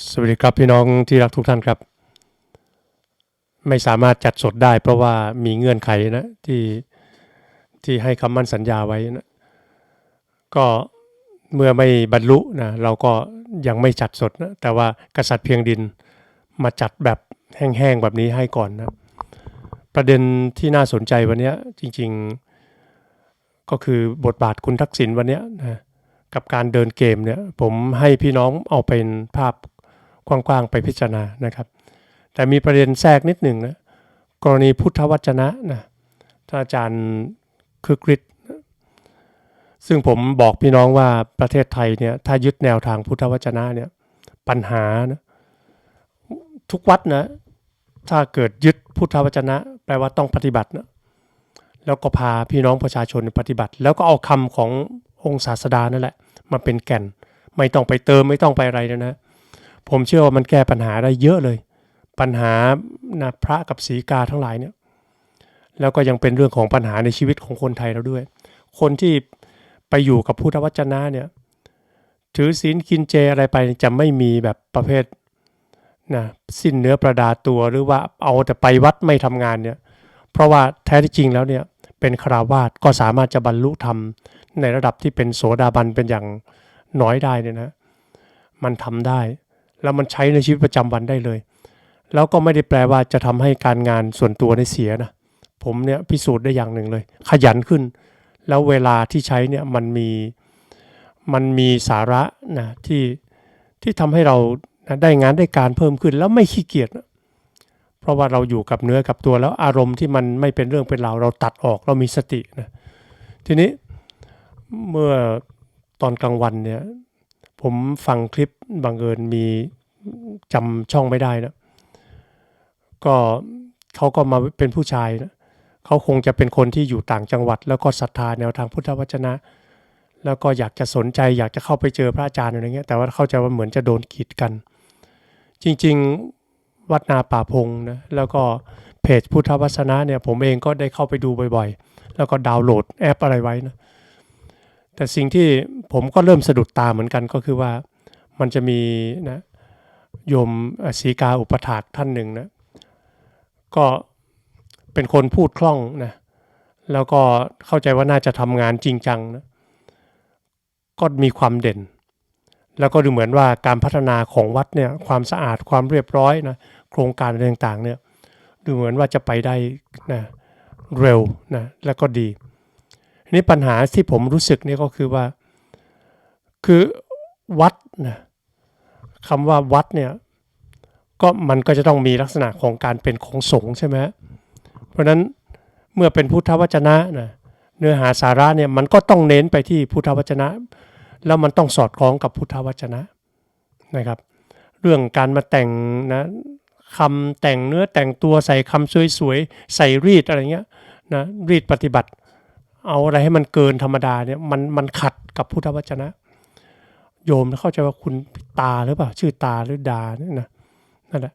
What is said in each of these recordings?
สวัสดีครับพี่น้องที่รักทุกท่านครับ ไม่สามารถจัดสดได้ เพราะว่ามีเงื่อนไขนะที่ที่ให้คำมั่นสัญญาไว้นะก็เมื่อไม่บรรลุนะเราก็ยังไม่จัดสดนะแต่ว่ากษัตริย์เพียงดินมาจัดแบบแห้งๆแบบนี้ให้ก่อนนะประเด็นที่น่าสนใจวันนี้จริงๆ ก็คือบทบาทคุณทักษิณวันนี้นะกับการเดินเกมเนี่ยผมให้พี่น้องเอาเป็นภาพ กว้างๆไปพิจารณานะครับ แต่มีประเด็นแทรกนิดหนึ่งนะกรณีพุทธวจนะนะท่านอาจารย์คึกฤทธิ์ซึ่งผมบอกพี่น้องว่าประเทศไทยเนี่ยถ้ายึดแนวทางพุทธวจนะเนี่ยปัญหานะทุกวัดนะถ้าเกิดยึดพุทธวจนะ แปลว่าต้องปฏิบัตินะแล้วก็พาพี่น้องประชาชนปฏิบัติ แล้วก็เอาคำขององค์ศาสดานั่นแหละมาเป็นแก่น ไม่ต้องไปเติมไม่ต้องไปอะไรนะนะ ผมเชื่อว่ามันแก้ปัญหาได้เยอะเลย ปัญหานะพระกับศีกาทั้งหลายเนี่ยแล้วก็ยังเป็นเรื่องของปัญหาในชีวิตของคนไทยเราด้วย คนที่ไปอยู่กับพุทธวจนะเนี่ยถือศีลกินเจอะไรไปจะไม่มีแบบประเภทนะสิ้นเนื้อประดาตัวหรือว่าเอาแต่ไปวัดไม่ทำงานเนี่ยเพราะว่าแท้ที่จริงแล้วเนี่ยเป็นคราวาสก็สามารถจะบรรลุธรรมในระดับที่เป็นโสดาบันเป็นอย่างน้อยได้เนี่ยนะมันทำได้ แล้วมันใช้ในชีวิตประจำวันได้เลย แล้วก็ไม่ได้แปลว่าจะทำให้การงานส่วนตัวในเสียนะผมเนี่ยพิสูจน์ได้อย่างหนึ่งเลย ขยันขึ้น แล้วเวลาที่ใช้เนี่ยมันมีมันมีสาระนะที่ที่ทำให้เรานะได้งานได้การเพิ่มขึ้นแล้วไม่ขี้เกียจนะเพราะว่าเราอยู่กับเนื้อกับตัวแล้วอารมณ์ที่มันไม่เป็นเรื่องเป็นราวเราตัดออกเรามีสตินะทีนี้เมื่อตอนกลางวันเนี่ย ผมฟังคลิปบังเอิญมีจำช่องไม่ได้นะก็เขาก็มาเป็นผู้ชายนะเขาคงจะเป็นคนที่อยู่ต่างจังหวัด แล้วก็ศรัทธาแนวทางพุทธวจนะ แล้วก็อยากจะสนใจ อยากจะเข้าไปเจอพระอาจารย์อะไรเงี้ยแต่ว่าเข้าใจว่าเหมือนจะโดนกีดกัน จริง ๆวัดนาป่าพงนะแล้วก็เพจพุทธวจนะเนี่ยผมเองก็ได้เข้าไปดูบ่อยๆ แล้วก็ดาวน์โหลดแอปอะไรไว้นะ แต่สิ่งที่ผมก็เริ่มสะดุดตาเหมือนกันก็คือว่ามันจะมีนะโยมศรีกาอุปถากท่านหนึ่งนะก็เป็นคนพูดคล่องนะแล้วก็เข้าใจว่าน่าจะทำงานจริงจังนะก็มีความเด่น แล้วก็ดูเหมือนว่าการพัฒนาของวัดเนี่ยความสะอาดความเรียบร้อยนะโครงการต่างๆเนี่ยดูเหมือนว่าจะไปได้นะเร็วนะแล้วก็ดี นี่ปัญหาที่ผมรู้สึกนี่ก็คือว่า คือวัดนะคำว่าวัดเนี่ย ก็มันก็จะต้องมีลักษณะของการเป็นของสงฆ์ใช่ไหมเพราะฉะนั้นเมื่อเป็นพุทธวจนะนะเนื้อหาสาระเนี่ยมันก็ต้องเน้นไปที่พุทธวจนะ แล้วมันต้องสอดคล้องกับพุทธวจนะนะครับ เรื่องการมาแต่งนะคำแต่งเนื้อแต่งตัวใส่คำสวยๆใส่รีดอะไรเงี้ยนะรีดปฏิบัติ เอาอะไรให้มันเกินธรรมดาเนี่ยมันมันขัดกับพุทธวจนะ โยมเข้าใจว่าคุณตาหรือเปล่า ชื่อตาหรือดาเนี่ยนะนั่นแหละ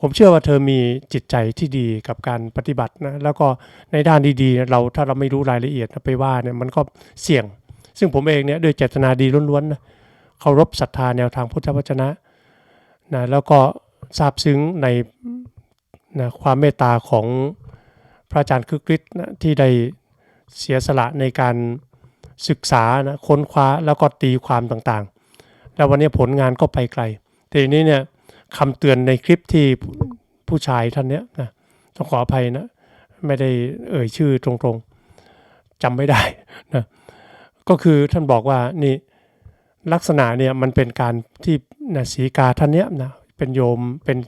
ผมเชื่อว่าเธอมีจิตใจที่ดีกับการปฏิบัตินะแล้วก็ในด้านดีๆ เราถ้าเราไม่รู้รายละเอียดไปว่าเนี่ยมันก็เสี่ยง ซึ่งผมเองเนี่ยด้วยเจตนาดีล้วนๆนะเคารพศรัทธาแนวทางพุทธวจนะนะแล้วก็ซาบซึ้งในนะความเมตตาของพระอาจารย์คึกฤทธิ์นะที่ได้ เสียสละในการศึกษานะค้นคว้าแล้วก็ตีความต่างๆ แล้ววันนี้ผลงานก็ไปไกล ทีนี้เนี่ยคำเตือนในคลิปที่ผู้ชายท่านเนี้ยนะต้องขออภัยนะ ไม่ได้เอ่ยชื่อตรงๆจำไม่ได้นะก็คือท่านบอกว่านี่ลักษณะเนี่ยมันเป็นการที่นะสีกาท่านเนี้ยนะเป็นโยมเป็น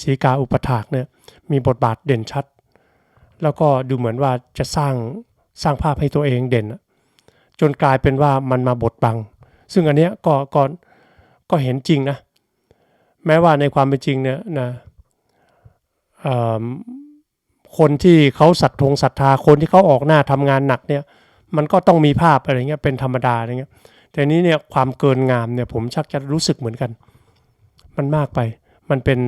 สีกาอุปถากเนี่ยมีบทบาทเด่นชัด แล้วก็ดูเหมือนว่าจะสร้าง สร้างภาพให้ตัวเองเด่น จนกลายเป็นว่ามันมาบดบัง ซึ่งอันเนี้ยก็ก็ก็เห็นจริงนะ แม้ว่าในความเป็นจริงเนี่ยนะคนที่เขาศรัทธงศรัทธาคนที่เขาออกหน้าทำงานหนักเนี่ย มันก็ต้องมีภาพอะไรเงี้ยเป็นธรรมดาอะไรเงี้ยแต่นี้เนี่ยความเกินงามเนี่ยผมชักจะรู้สึกเหมือนกัน มันมากไป มันเป็น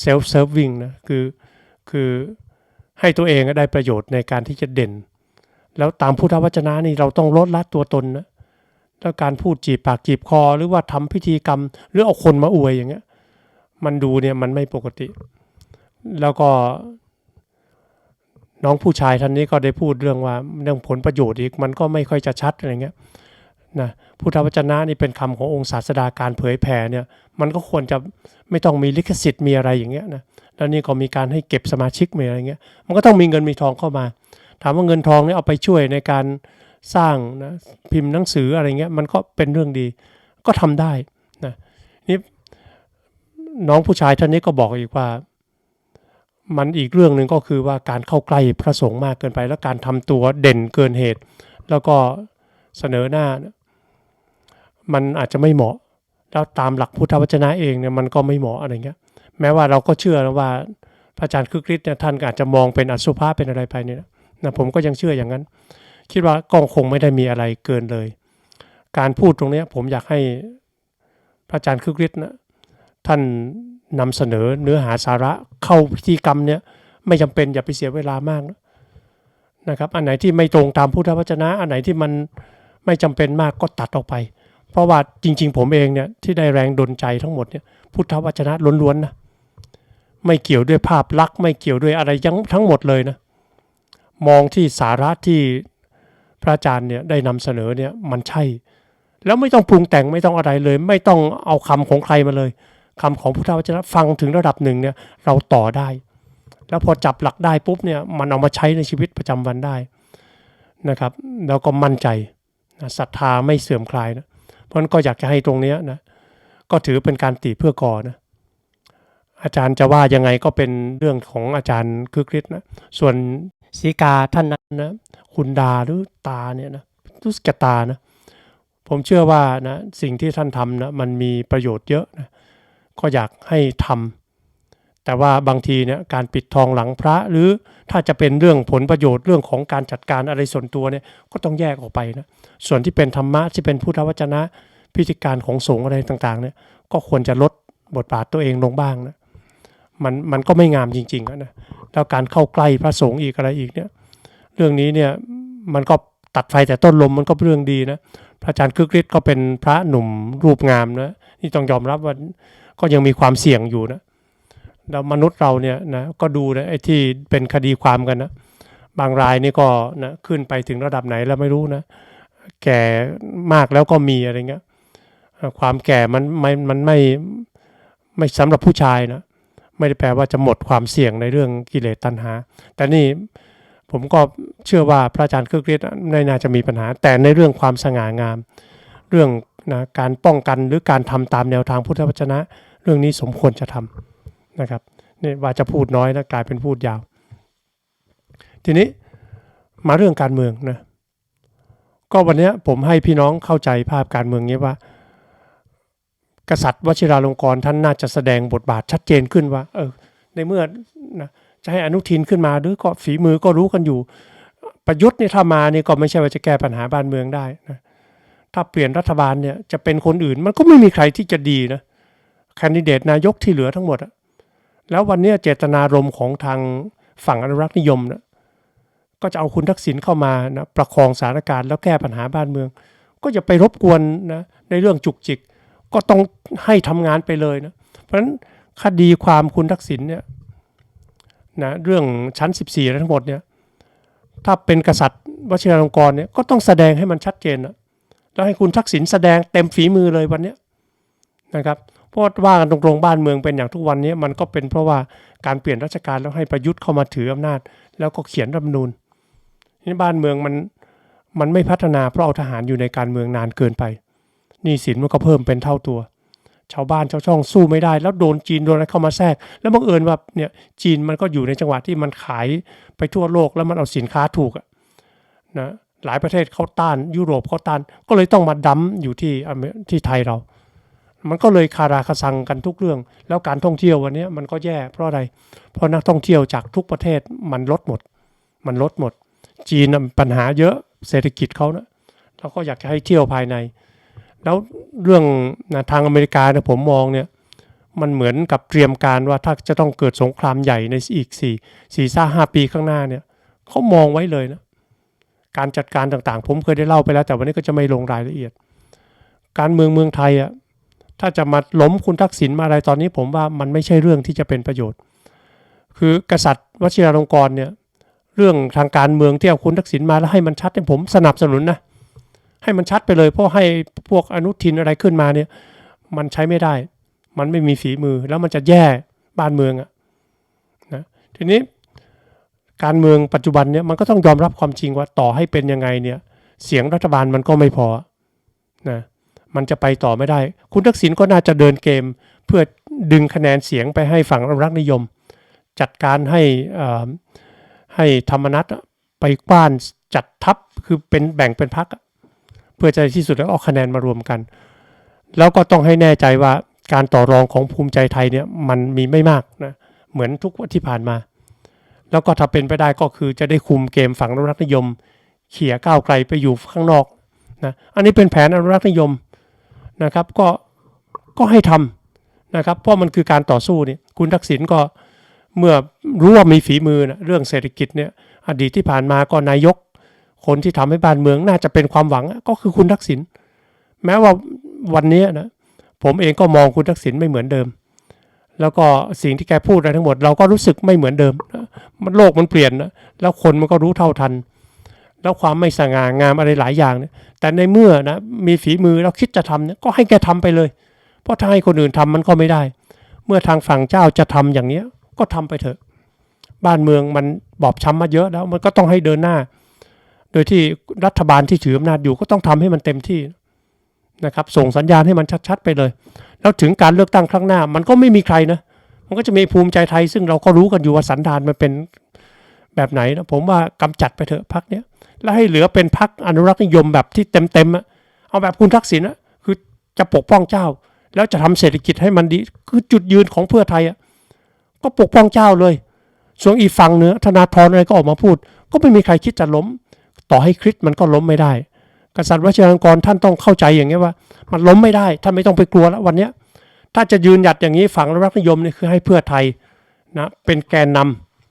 เซลฟ์เซิร์ฟวิ่งนะคือคือให้ตัวเองได้ประโยชน์ในการที่จะเด่น แล้วตามพุทธวจนะนี่เราต้องลดละตัวตนนะแล้วการพูดจีบปากจีบคอ หรือว่าทำพิธีกรรม หรือเอาคนมาอวยอย่างเงี้ย มันดูเนี่ยมันไม่ปกติ แล้วก็ น้องผู้ชายท่านนี้ก็ได้พูดเรื่องว่าเรื่องผลประโยชน์อีก มันก็ไม่ค่อยจะชัดอะไรเงี้ยนะพุทธวจนะนี่เป็นคำขององค์ศาสดาการเผยแผ่เนี่ย มันก็ควรจะไม่ต้องมีลิขสิทธิ์มีอะไรอย่างเงี้ยนะแล้วนี่ก็มีการให้เก็บสมาชิกมีอะไรเงี้ย มันก็ต้องมีเงินมีทองเข้ามา ถามว่าเงินทองเนี่ยเอาไปช่วยในการสร้างนะพิมพ์หนังสืออะไรเงี้ยมันก็เป็นเรื่องดี ก็ทำได้นะนี่น้องผู้ชายท่านนี้ก็บอกอีกว่า มันอีกเรื่องหนึ่งก็คือว่าการเข้าใกล้พระสงฆ์มากเกินไป แล้วการทำตัวเด่นเกินเหตุ แล้วก็เสนอหน้า มันอาจจะไม่เหมาะ แล้วตามหลักพุทธวจนะเองเนี่ยมันก็ไม่เหมาะอะไรเงี้ย แม้ว่าเราก็เชื่อนะว่าพระอาจารย์คึกฤทธิ์เนี่ยท่านอาจจะมองเป็นอสุภะเป็นอะไรไปเนี่ย นะผมก็ยังเชื่ออย่างนั้น คิดว่าก็คงไม่ได้มีอะไรเกินเลย การพูดตรงนี้ผมอยากให้พระอาจารย์คึกฤทธิ์นะท่านนำเสนอเนื้อหาสาระเข้าพิธีกรรมเนี่ยไม่จำเป็นอย่าไปเสียเวลามากนะนะครับ อันไหนที่ไม่ตรงตามพุทธวจนะ อันไหนที่มันไม่จำเป็นมากก็ตัดออกไป เพราะว่าจริง ๆ ผมเองเนี่ยที่ได้แรงดลใจทั้งหมดเนี่ยพุทธวจนะล้วนๆนะไม่เกี่ยวด้วยภาพลักษณ์ไม่เกี่ยวด้วยอะไรยังทั้งหมดเลยนะ มองที่สาระที่พระอาจารย์เนี่ยได้นำเสนอเนี่ยมันใช่ แล้วไม่ต้องปรุงแต่งไม่ต้องอะไรเลย ไม่ต้องเอาคำของใครมาเลยคำของพุทธวจนะฟังถึงระดับหนึ่งเนี่ยเราต่อได้ แล้วพอจับหลักได้ปุ๊บเนี่ยมันเอามาใช้ในชีวิตประจำวันได้นะครับแล้วก็มั่นใจศรัทธาไม่เสื่อมคลายนะเพราะนั้นก็อยากจะให้ตรงเนี้ยนะก็ถือเป็นการตีเพื่อก่อนะอาจารย์จะว่ายังไงก็เป็นเรื่องของอาจารย์คึกฤทธิ์นะส่วน สีกาท่านนั้นนะคุณดาหรือตาเนี่ยนะรู้สึกตานะผมเชื่อว่านะสิ่งที่ท่านทำนะมันมีประโยชน์เยอะนะก็อยากให้ทำแต่ว่าบางทีเนี่ยการปิดทองหลังพระหรือถ้าจะเป็นเรื่องผลประโยชน์เรื่องของการจัดการอะไรส่วนตัวเนี่ยก็ต้องแยกออกไปนะส่วนที่เป็นธรรมะที่เป็นพุทธวจนะพิธีการของสงฆ์อะไรต่างๆเนี่ยก็ควรจะลดบทบาทตัวเองลงบ้างนะ มันมันก็ไม่งามจริงๆนะแล้วการเข้าใกล้พระสงฆ์อีกอะไรอีกเนี่ย เรื่องนี้เนี่ยมันก็ตัดไฟแต่ต้นลมมันก็เป็นเรื่องดีนะพระอาจารย์คึกฤทธิ์ก็เป็นพระหนุ่มรูปงามนะนี่ต้องยอมรับว่าก็ยังมีความเสี่ยงอยู่นะแล้วมนุษย์เราเนี่ยนะก็ดูนะไอ้ที่เป็นคดีความกันนะบางรายนี่ก็นะขึ้นไปถึงระดับไหนแล้วไม่รู้นะแก่มากแล้วก็มีอะไรเงี้ยความแก่มันไม่มันไม่ไม่สำหรับผู้ชายนะ ไม่ได้แปลว่าจะหมดความเสี่ยงในเรื่องกิเลสตัณหา แต่นี่ผมก็เชื่อว่าพระอาจารย์เคึกฤทธิ์ไม่น่าจะมีปัญหา แต่ในเรื่องความสง่างาม เรื่องนะการป้องกันหรือการทำตามแนวทางพุทธวจนะ เรื่องนี้สมควรจะทำนะครับนี่ว่าจะพูดน้อยนะกลายเป็นพูดยาว ทีนี้มาเรื่องการเมืองนะก็วันนี้ผมให้พี่น้องเข้าใจภาพการเมืองนี้ว่า กษัตริย์วชิราลงกรณ์ท่านน่าจะแสดงบทบาทชัดเจนขึ้นว่า เออ ในเมื่อนะจะให้อนุทินขึ้นมาหรือก็ฝีมือก็รู้กันอยู่ ประยุทธ์เนี่ยถ้ามาเนี่ยก็ไม่ใช่ว่าจะแก้ปัญหาบ้านเมืองได้นะถ้าเปลี่ยนรัฐบาลเนี่ยจะเป็นคนอื่น มันก็ไม่มีใครที่จะดีนะแคนดิเดตนายกที่เหลือทั้งหมดอะแล้ววันนี้เจตนารมณ์ของทางฝั่งอนุรักษ์นิยมนะก็จะเอาคุณทักษิณเข้ามานะประคองสถานการณ์แล้วแก้ปัญหาบ้านเมือง ก็จะไปรบกวนนะในเรื่องจุกจิก ก็ต้องให้ทำงานไปเลยนะ เพราะฉะนั้นคดีความคุณทักษิณเนี่ยนะเรื่องชั้น 14ทั้งหมดเนี่ยถ้าเป็นกษัตริย์วชิราลงกรณ์เนี่ยก็ต้องแสดงให้มันชัดเจนนะแล้วให้คุณทักษิณแสดงเต็มฝีมือเลยวันนี้นะครับเพราะว่ากันตรงๆบ้านเมืองเป็นอย่างทุกวันนี้มันก็เป็นเพราะว่าการเปลี่ยนราชการแล้วให้ประยุทธ์เข้ามาถืออำนาจ แล้วก็เขียนรัฐมนูญนี่บ้านเมืองมันมันไม่พัฒนาเพราะเอาทหารอยู่ในการเมืองนานเกินไป หนี้สินมันก็เพิ่มเป็นเท่าตัว ชาวบ้านชาวช่องสู้ไม่ได้ แล้วโดนจีนโดนอะไรเข้ามาแทรก แล้วบังเอิญว่าเนี่ยจีนมันก็อยู่ในจังหวะที่มันขายไปทั่วโลกแล้วมันเอาสินค้าถูกนะหลายประเทศเขาต้าน ยุโรปเขาต้านก็เลยต้องมาดั้มอยู่ที่ที่ไทยเรา มันก็เลยคาราคาซังกันทุกเรื่อง แล้วการท่องเที่ยววันนี้มันก็แย่เพราะอะไร เพราะนักท่องเที่ยวจากทุกประเทศมันลดหมด มันลดหมด จีนปัญหาเยอะเศรษฐกิจเขานะเราก็อยากจะให้เที่ยวภายใน แล้วเรื่องนะทางอเมริกาเนี่ยผมมองเนี่ยมันเหมือนกับเตรียมการว่าถ้าจะต้องเกิดสงครามใหญ่ในอีกสี่สี่ซ่าห้าปีข้างหน้าเนี่ยเขามองไว้เลยนะการจัดการต่างๆ ผมเคยได้เล่าไปแล้วแต่วันนี้ก็จะไม่ลงรายละเอียด การเมืองเมืองไทยอะถ้าจะมาล้มคุณทักษิณมาอะไรตอนนี้ผมว่ามันไม่ใช่เรื่องที่จะเป็นประโยชน์ คือกษัตริย์วชิราลงกรณ์เนี่ยเรื่องทางการเมืองที่เอาคุณทักษิณมาแล้วให้มันชัดเนี่ยผมสนับสนุนนะ ให้มันชัดไปเลย เพราะให้พวกอนุทินอะไรขึ้นมาเนี่ย มันใช้ไม่ได้ มันไม่มีฝีมือแล้วมันจะแย่บ้านเมืองอะนะทีนี้การเมืองปัจจุบันเนี่ยมันก็ต้องยอมรับความจริงว่าต่อให้เป็นยังไงเนี่ย เสียงรัฐบาลมันก็ไม่พอนะมันจะไปต่อไม่ได้ คุณทักษิณก็น่าจะเดินเกม เพื่อดึงคะแนนเสียงไปให้ฝั่งรักนิยม จัดการให้อ่าให้ธรรมนัตไปกว้านจัดทัพคือเป็นแบ่งเป็นพัก พื่อจะที่สุดแล้วเอาคะแนนมารวมกัน แล้วก็ต้องให้แน่ใจว่าการต่อรองของภูมิใจไทยเนี่ยมันมีไม่มากนะเหมือนทุกวันที่ผ่านมา แล้วก็ถ้าเป็นไปได้ก็คือจะได้คุมเกมฝั่งอนุรักษ์นิยม เขี่ยก้าวไกลไปอยู่ข้างนอกนะอันนี้เป็นแผนอนุรักษ์นิยมนะครับก็ก็ให้ทำนะครับเพราะมันคือการต่อสู้นี่คุณทักษิณก็เมื่อรู้ว่ามีฝีมือนะเรื่องเศรษฐกิจเนี่ยอดีตที่ผ่านมาก็นายก คนที่ทำให้บ้านเมืองน่าจะเป็นความหวังก็คือคุณทักษิณแม้ว่าวันนี้นะผมเองก็มองคุณทักษิณไม่เหมือนเดิม แล้วก็สิ่งที่แกพูดอะไรทั้งหมด เราก็รู้สึกไม่เหมือนเดิมมันโลกมันเปลี่ยนนะแล้วคนมันก็รู้เท่าทัน แล้วความไม่สง่างามอะไรหลายอย่างเนี่ยแต่ในเมื่อนะมีฝีมือแล้วคิดจะทำเนี่ยก็ให้แกทำไปเลย เพราะถ้าให้คนอื่นทำมันก็ไม่ได้ เมื่อทางฝั่งเจ้าจะทำอย่างเนี้ยก็ทำไปเถอะ บ้านเมืองมันบอบช้ำมาเยอะแล้วมันก็ต้องให้เดินหน้า โดยที่รัฐบาลที่ถืออำนาจอยู่ก็ต้องทำให้มันเต็มที่นะครับ ส่งสัญญาณให้มันชัดๆไปเลย แล้วถึงการเลือกตั้งครั้งหน้า มันก็ไม่มีใครนะ มันก็จะมีภูมิใจไทย ซึ่งเราก็รู้กันอยู่ว่าสันดานมันเป็นแบบไหนนะผมว่ากำจัดไปเถอะพักเนี้ยแล้วให้เหลือเป็นพักอนุรักษ์นิยมแบบที่เต็มๆอะเอาแบบคุณทักษิณอะคือจะปกป้องเจ้า แล้วจะทำเศรษฐกิจให้มันดี คือจุดยืนของเพื่อไทยอะก็ปกป้องเจ้าเลย ส่วนอีกฝั่งเนื้อธนาธรอะไรก็ออกมาพูด ก็ไม่มีใครคิดจะล้ม ต่อให้คริสต์มันก็ล้มไม่ได้ กษัตริย์วชิรลงกรท่านต้องเข้าใจอย่างเงี้ว่า มันล้มไม่ได้ ท่านไม่ต้องไปกลัวแล้ววันนี้ถ้าจะยืนหยัดอย่างนี้ฝั่งรักนิยมเนี่ยคือให้เพื่อไทยนะเป็นแกนน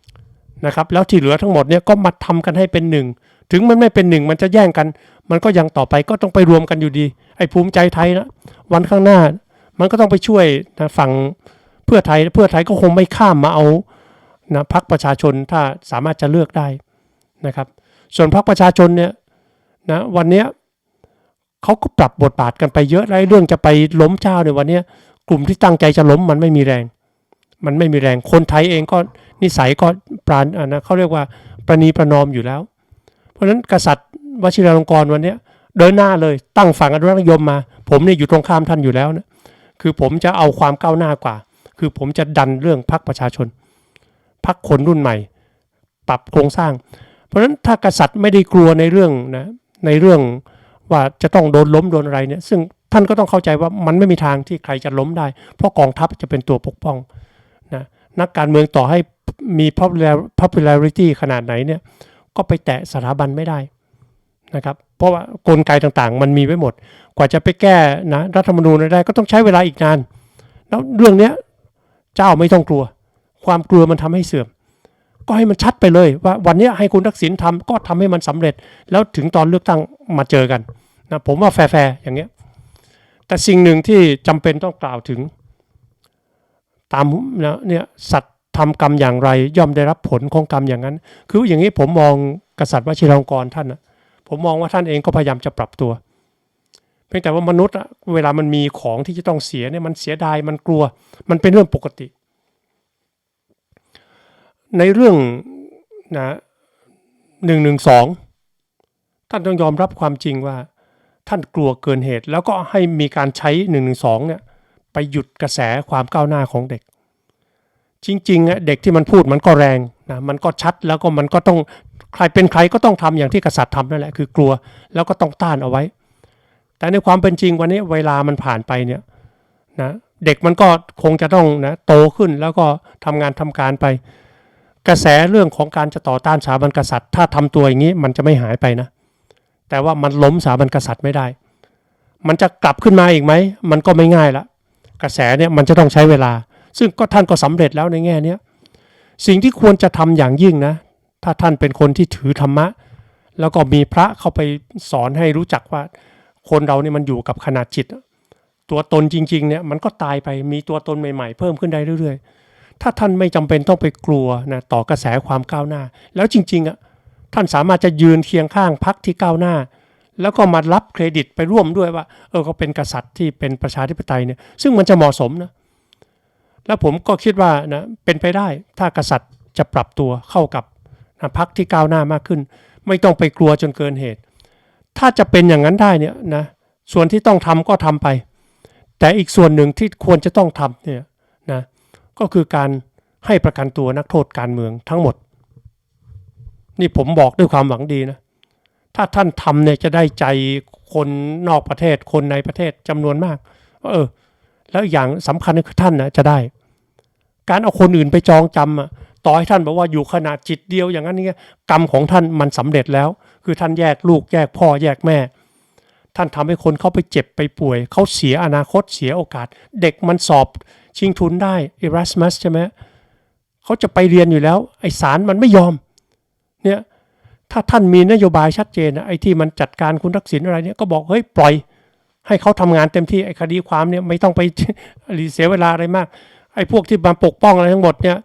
ำนะครับแล้วที่เหลือทั้งหมดเนี่ยก็มาทำกันให้เป็นหนึ่งถึงมันไม่เป็นหนึ่งมันจะแย่งกัน มันก็ยังต่อไปก็ต้องไปรวมกันอยู่ดี ไอ้ภูมิใจไทยนะวันข้างหน้า มันก็ต้องไปช่วยนะฝั่งเพื่อไทยเพื่อไทยก็คงไม่ข้ามมาเอานะพักประชาชนถ้าสามารถจะเลือกได้นะครับ ส่วนพักประชาชนเนี่ยนะวันนี้เขาก็ปรับบทบาทกันไปเยอะแล้เรื่องจะไปล้มเจ้าในวันนี้กลุ่มที่ตั้งใจจะล้มมันไม่มีแรง มันไม่มีแรงคนไทยเองก็นิสัยก็ปราณอะนะเขาเรียกว่าประนีประนอมอยู่แล้ว เพราะฉะนั้นกษัตริย์วชิราลงกรณ์วันนี้ยเดินหน้าเลยตั้งฝั่งอนุรักษ์นิยมมา ผมเนี่ยอยู่ตรงข้ามท่านอยู่แล้วนะคือผมจะเอาความก้าวหน้ากว่า คือผมจะดันเรื่องพรรคประชาชนพรรคคนรุ่นใหม่ ปรับโครงสร้าง เพราะฉะนั้นถ้ากษัตริย์ไม่ได้กลัวในเรื่องนะในเรื่องว่าจะต้องโดนล้มโดนอะไรเนี่ย ซึ่งท่านก็ต้องเข้าใจว่ามันไม่มีทางที่ใครจะล้มได้ เพราะกองทัพจะเป็นตัวปกป้องนะนักการเมืองต่อให้มี popularity ขนาดไหนเนี่ยก็ไปแตะสถาบันไม่ได้นะครับเพราะว่ากลไกต่างๆ มันมีไว้หมด กว่าจะไปแก้นะรัฐธรรมนูญได้ก็ต้องใช้เวลาอีกนาน แล้วเรื่องเนี้ยเจ้าไม่ต้องกลัว ความกลัวมันทำให้เสื่อม ก็ให้มันชัดไปเลยว่าวันนี้ให้คุณทักษิณทำก็ทำให้มันสำเร็จ แล้วถึงตอนเลือกตั้งมาเจอกันนะผมว่าแฟร์ๆอย่างเงี้ยแต่สิ่งหนึ่งที่จำเป็นต้องกล่าวถึง ตามนะเนี่ยสัตว์ทำกรรมอย่างไรย่อมได้รับผลของกรรมอย่างนั้น คืออย่างนี้ผมมองกษัตริย์วชิรลงกรท่านนะผมมองว่าท่านเองก็พยายามจะปรับตัวเพียงแต่ว่ามนุษย์อะเวลามันมีของที่จะต้องเสียเนี่ยมันเสียดายมันกลัว มันเป็นเรื่องปกติ ในเรื่องนะหนึ่งหนึ่งสองท่านต้องยอมรับความจริงว่า ท่านกลัวเกินเหตุ แล้วก็ให้มีการใช้หนึ่งหนึ่งสองเนี่ยไปหยุดกระแสความก้าวหน้าของเด็ก จริงๆอะเด็กที่มันพูดมันก็แรงนะมันก็ชัดแล้วก็มันก็ต้องใครเป็นใครก็ต้องทำอย่างที่กษัตริย์ทำนั่นแหละคือกลัวแล้วก็ต้องต้านเอาไว้ แต่ในความเป็นจริงวันนี้เวลามันผ่านไปเนี่ยนะเด็กมันก็คงจะต้องนะโตขึ้นแล้วก็ทำงานทำการไป กระแสเรื่องของการจะต่อต้านสถาบันกษัตริย์ ถ้าทำตัวอย่างนี้มันจะไม่หายไปนะ แต่ว่ามันล้มสถาบันกษัตริย์ไม่ได้ มันจะกลับขึ้นมาอีกไหม มันก็ไม่ง่ายละกระแสเนี่ยมันจะต้องใช้เวลา ซึ่งก็ท่านก็สำเร็จแล้วในแง่เนี้ยสิ่งที่ควรจะทำอย่างยิ่งนะ ถ้าท่านเป็นคนที่ถือธรรมะ แล้วก็มีพระเข้าไปสอนให้รู้จักว่า คนเราเนี่ยมันอยู่กับขนาดจิต ตัวตนจริงๆเนี่ยมันก็ตายไปมีตัวตนใหม่ๆ เพิ่มขึ้นได้เรื่อยๆ ถ้าท่านไม่จำเป็นต้องไปกลัวนะต่อกระแสความก้าวหน้า แล้วจริงๆอะท่านสามารถจะยืนเคียงข้างพรรคที่ก้าวหน้า แล้วก็มารับเครดิตไปร่วมด้วยว่า เออเขาเป็นกษัตริย์ที่เป็นประชาธิปไตยเนี่ยซึ่งมันจะเหมาะสมนะแล้วผมก็คิดว่านะเป็นไปได้ถ้ากษัตริย์จะปรับตัวเข้ากับนะพรรคที่ก้าวหน้ามากขึ้น ไม่ต้องไปกลัวจนเกินเหตุ ถ้าจะเป็นอย่างนั้นได้เนี่ยนะส่วนที่ต้องทำก็ทำไป แต่อีกส่วนหนึ่งที่ควรจะต้องทำเนี่ย ก็คือการให้ประกันตัวนักโทษการเมืองทั้งหมด นี่ผมบอกด้วยความหวังดีนะ ถ้าท่านทำเนี่ยจะได้ใจคนนอกประเทศคนในประเทศจำนวนมากว่าเออ แล้วอย่างสำคัญคือท่านนะจะได้ การเอาคนอื่นไปจองจำอะต่อให้ท่านบอกว่าอยู่ขนาดจิตเดียวอย่างนั้นเนี่ยกรรมของท่านมันสำเร็จแล้ว คือท่านแยกลูกแยกพ่อแยกแม่ ท่านทำให้คนเขาไปเจ็บไปป่วย เขาเสียอนาคตเสียโอกาส เด็กมันสอบ ชิงทุนได้เอรัสมัสใช่ไหมเขาจะไปเรียนอยู่แล้ว ไอสารมันไม่ยอมเนี่ยถ้าท่านมีนโยบายชัดเจนไอ้ที่มันจัดการคุณทักษิณอะไรเนี่ยก็บอกเฮ้ยปล่อย ให้เขาทำงานเต็มที่ไอ้คดีความเนี่ยไม่ต้องไปเสียเวลาอะไรมากไอ้พวกที่มาปกป้องอะไรทั้งหมดเนี่ย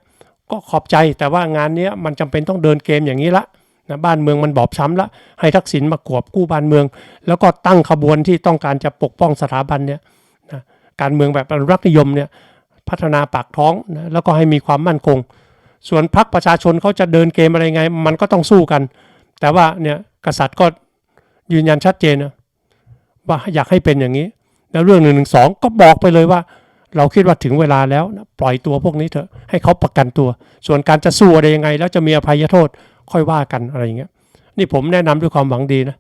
ก็ขอบใจแต่ว่างานนี้มันจำเป็นต้องเดินเกมอย่างนี้ละนะบ้านเมืองมันบอบช้ำละให้ทักษิณมากวบกู้บ้านเมือง แล้วก็ตั้งขบวนที่ต้องการจะปกป้องสถาบันเนี่ยนะการเมืองแบบอนุรักษ์นิยมเนี่ย พัฒนาปากท้องนะแล้วก็ให้มีความมั่นคง ส่วนพรรคประชาชนเขาจะเดินเกมอะไรไง มันก็ต้องสู้กัน แต่ว่าเนี่ยกษัตริย์ก็ยืนยันชัดเจนนะว่าอยากให้เป็นอย่างนี้ แล้วเรื่องหนึ่งหนึ่งสองก็บอกไปเลยว่า เราคิดว่าถึงเวลาแล้วนะปล่อยตัวพวกนี้เถอะให้เขาประกันตัว ส่วนการจะสู้อะไรยังไง แล้วจะมีอภัยโทษค่อยว่ากันอะไรอย่างเงี้ยนี่ผมแนะนำด้วยความหวังดีนะ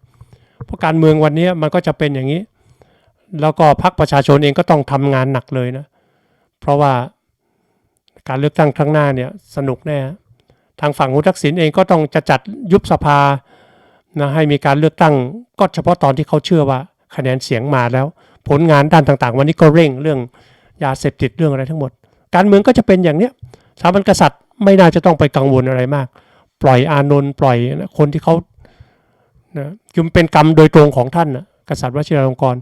เพราะการเมืองวันนี้มันก็จะเป็นอย่างนี้ แล้วก็พรรคประชาชนเองก็ต้องทำงานหนักเลยนะ เพราะว่าการเลือกตั้งครั้งหน้าเนี่ยสนุกแน่ ทางฝั่งคุณทักษิณเองก็ต้องจะจัดยุบสภานะให้มีการเลือกตั้งก็เฉพาะตอนที่เขาเชื่อว่าคะแนนเสียงมาแล้ว ผลงานด้านต่างๆ วันนี้ก็เร่งเรื่องยาเสพติดเรื่องอะไรทั้งหมด การเมืองก็จะเป็นอย่างเนี้ยสถาบันกษัตริย์ไม่น่าจะต้องไปกังวลอะไรมาก ปล่อยอานนท์ปล่อยนะคนที่เขานะคือมันเป็นกรรมโดยตรงของท่านนะกษัตริย์วชิรลงกรณ์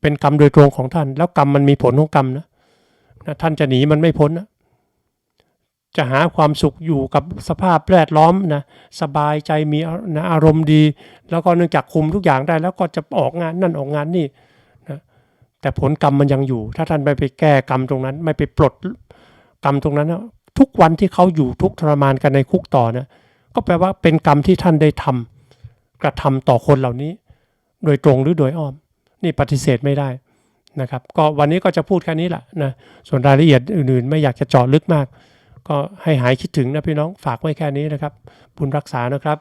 เป็นกรรมโดยตรงของท่าน แล้วกรรมมันมีผลของกรรมนะ นะท่านจะหนีมันไม่พ้นนะจะหาความสุขอยู่กับสภาพแวดล้อมนะสบายใจมีนะอารมณ์ดี แล้วก็เนื่องจากคุมทุกอย่างได้ แล้วก็จะออกงานนั่นออกงานนี่นะแต่ผลกรรมมันยังอยู่ ถ้าท่านไม่ไปแก้กรรมตรงนั้น ไม่ไปปลดกรรมตรงนั้นนะทุกวันที่เขาอยู่ทุกทรมานกันในคุกต่อนี่ยก็แปลว่าเป็นกรรมที่ท่านได้ทำกระทำต่อคนเหล่านี้ โดยตรงหรือโดยอ้อม นี่ปฏิเสธไม่ได้ นะครับก็วันนี้ก็จะพูดแค่นี้แหละนะส่วนรายละเอียดอื่นๆ ไม่อยากจะเจาะลึกมาก ก็ให้หายคิดถึงนะพี่น้องฝากไว้แค่นี้นะครับบุญรักษานะครับ